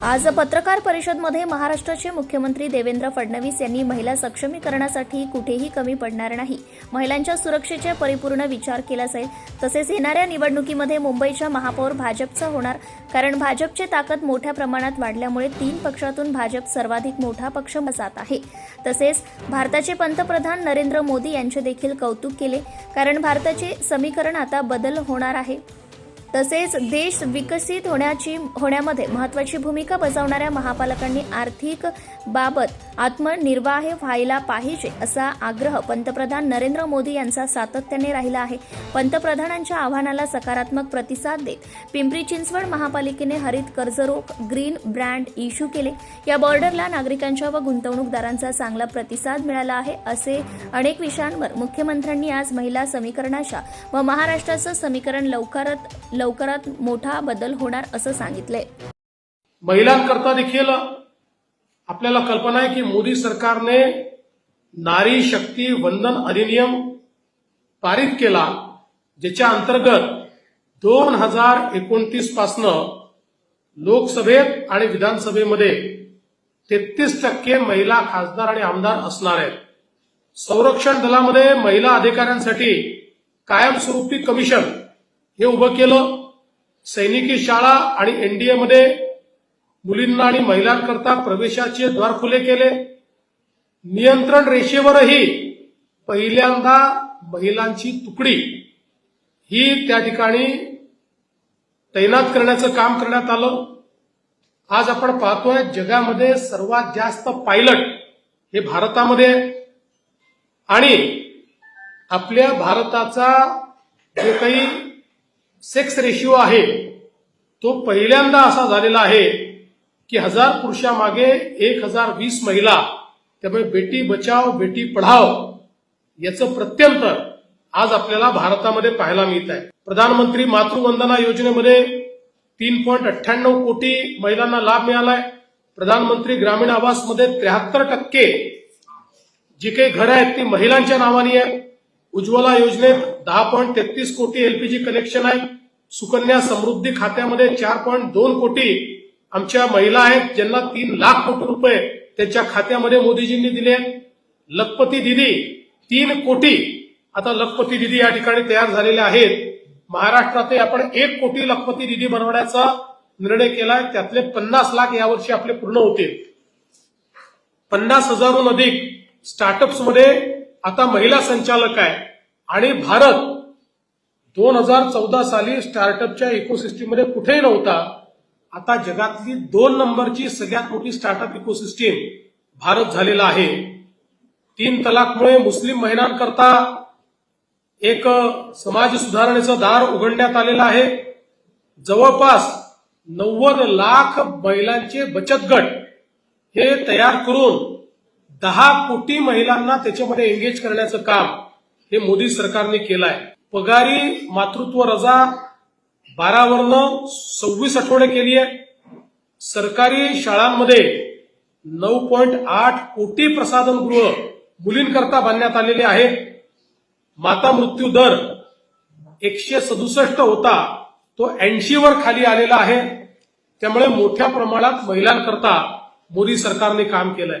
आज पत्रकार परिषदमध्ये महाराष्ट्राचे मुख्यमंत्री देवेंद्र फडणवीस यांनी महिला सक्षमीकरणासाठी कुठेही कमी पडणार नाही. महिलांच्या सुरक्षेचा परिपूर्ण विचार केला जाईल तसेच येणाऱ्या निवडणुकीमध्ये मुंबईच्या महापौर भाजपचा होणार. कारण भाजपची ताकद मोठ्या प्रमाणात वाढल्यामुळे तीन पक्षातून भाजप सर्वाधिक मोठा पक्ष जात आहे. तसेच भारताचे पंतप्रधान नरेंद्र मोदी यांचे देखील कौतुक केले. कारण भारताचे समीकरण आता बदल होणार आहे. तसेच देश विकसित होण्याची होण्यामध्ये महत्वाची भूमिका बजावणाऱ्या महापालकांनी आर्थिक बाबत आत्मनिर्वाह व्हायला पाहिजे असा आग्रह पंतप्रधान नरेंद्र मोदी यांचा सातत्याने राहिला आहे. पंतप्रधानांच्या आव्हानाला सकारात्मक प्रतिसाद देत पिंपरी चिंचवड महापालिकेने हरित कर्जरोख ग्रीन ब्रँड इश्यू केले. या बॉर्डरला नागरिकांच्या व गुंतवणूकदारांचा चांगला प्रतिसाद मिळाला आहे असे अनेक विषयांवर मुख्यमंत्र्यांनी आज महिला समीकरणाच्या व महाराष्ट्राचं समीकरण लवकरात लवकरात मोठा बदल होणार असं सांगितलंय. महिलांकरता देखील आपल्याला कल्पना आहे की मोदी सरकारने नारी शक्ती वंदन अधिनियम पारित केला ज्याच्या अंतर्गत दोन हजार एकोणतीस पासनं लोकसभेत आणि विधानसभेमध्ये तेहतीस टक्के महिला खासदार आणि आमदार असणार आहेत. संरक्षण दलामध्ये महिला अधिकाऱ्यांसाठी कायमस्वरूपी कमिशन हे उभं केलं. सैनिकी शाळा आणि एनडीएमध्ये मुलींना आणि महिलांकरता प्रवेशाचे द्वार खुले केले. नियंत्रण रेषेवरही पहिल्यांदा महिलांची तुकडी ही त्या ठिकाणी तैनात करण्याचं काम करण्यात आलं. आज आपण पाहतोय जगामध्ये सर्वात जास्त पायलट हे भारतामध्ये. आणि आपल्या भारताचा जो काही सेक्स रेशिओ आहे तो पहिल्यांदा असा झालेला आहे की हजार पुरुषामागे एक हजार वीस महिला त्यामुळे बेटी बचाव बेटी पढाव याचं प्रत्यंतर आज आपल्याला भारतामध्ये पाहायला मिळत आहे. प्रधानमंत्री मातृवंदना योजनेमध्ये तीन पॉईंट अठ्ठ्याण्णव कोटी महिलांना लाभ मिळालाय. प्रधानमंत्री ग्रामीण आवासमध्ये त्र्याहत्तर टक्के जी काही घरं आहेत ती महिलांच्या नावाने आहे. उज्ज्वला योजनेत दहा पॉईंट तेहतीस कोटी एलपीजी कनेक्शन आहे. सुकन्या समृद्धी खात्यामध्ये चार पॉईंट दोन कोटी आमच्या महिला आहेत ज्यांना तीन लाख कोटी रुपये त्यांच्या खात्यामध्ये मोदीजींनी दिले लखपती दिदी तीन कोटी आता लखपती दिदी या ठिकाणी तयार झालेल्या आहेत. महाराष्ट्रातही आपण एक कोटी लखपती दिदी बनवण्याचा निर्णय केलाय. त्यातले पन्नास लाख यावर्षी आपले पूर्ण होतील. पन्नास हजारहून अधिक स्टार्टअप्समध्ये आता महिला संचालक आहे. आणि भारत दोन हजार चौदा साली स्टार्टअपच्या इकोसिस्टीममध्ये कुठेही नव्हता. आता जगातली दोन नंबरची सगळ्यात मोठी स्टार्टअप इकोसिस्टीम भारत झालेला आहे. तीन तलाकमुळे मुस्लिम महिलांकरता एक समाज सुधारणेचं दार उघडण्यात आलेलं आहे. जवळपास नव्वद लाख महिलांचे बचत गट हे तयार करून दहा कोटी महिलांना त्याच्यामध्ये एंगेज करण्याचं काम हे मोदी सरकारने केलं आहे पगारी मातृत्व रजा बारावरनं सव्वीस आठवडे केली आहे. सरकारी शाळांमध्ये नऊ पॉईंट आठ कोटी प्रसाधनगृह मुलींकरता बांधण्यात आलेले आहेत माता मृत्यू दर एकशे सदुसष्ट होता. तो ऐंशीवर खाली आलेला आहे. त्यामुळे मोठ्या प्रमाणात महिलांकरता मोदी सरकारने काम केलंय.